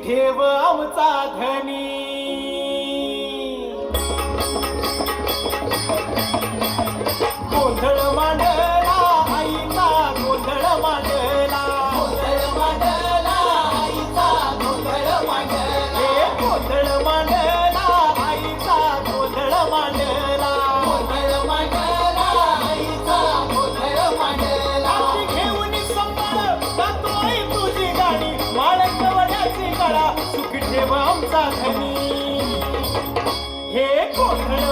ठेव आमचा धनी. हे गोंधळ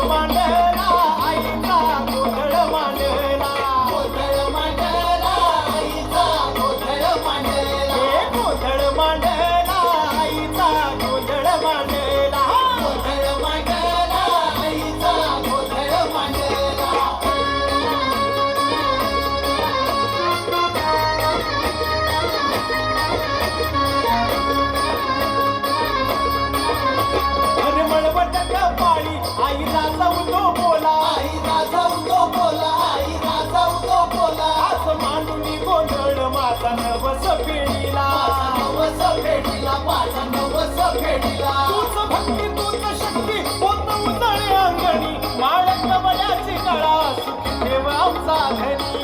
मळवट आईला आईला जाऊतो बोला. आईला जाऊतो बोला. आईला जाऊतो बोला. आज मांडून गोंधळ माझा नवस पिढीला नवस फेडीला माझा नवस फेडीला तूच भक्ती तूच शक्ती होत उतळे अंगणी. माळक बड्याची कळा सुखी ठेव आमचा घरी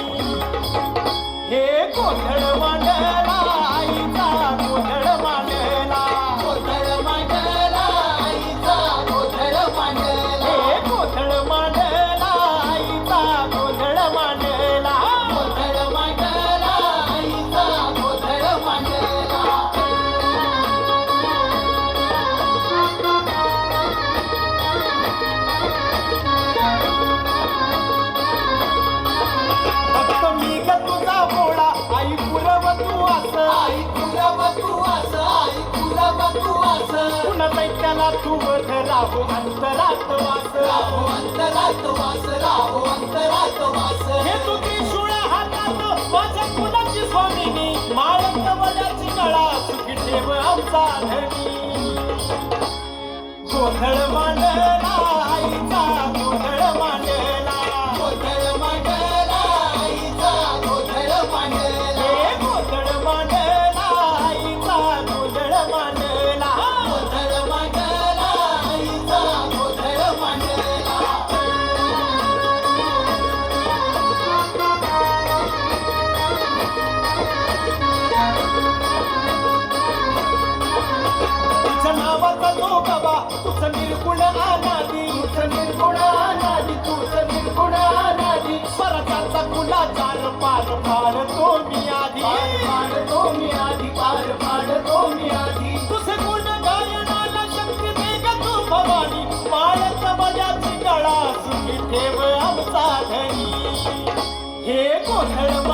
पुन्हा दैत्याला तू वध राहू अंतरात वास. राहो अंतरात वास राहो अंतरात वास. हे तू त्रिशूळ हातात माझ्या कुलाची स्वामिनी? माळक वड्याची कळा सुखी ठेव आमचा धनी. गोंधळ स्वराचा कुलाचार पार पाडतो मी आधी. पार पाडतो मी आधी पार पाडतो मी आधी. तुझे गुण गायनाला शक्ती दे ग तू भवानी. सुखी ठेव आमचा धनी. हे गोंधळ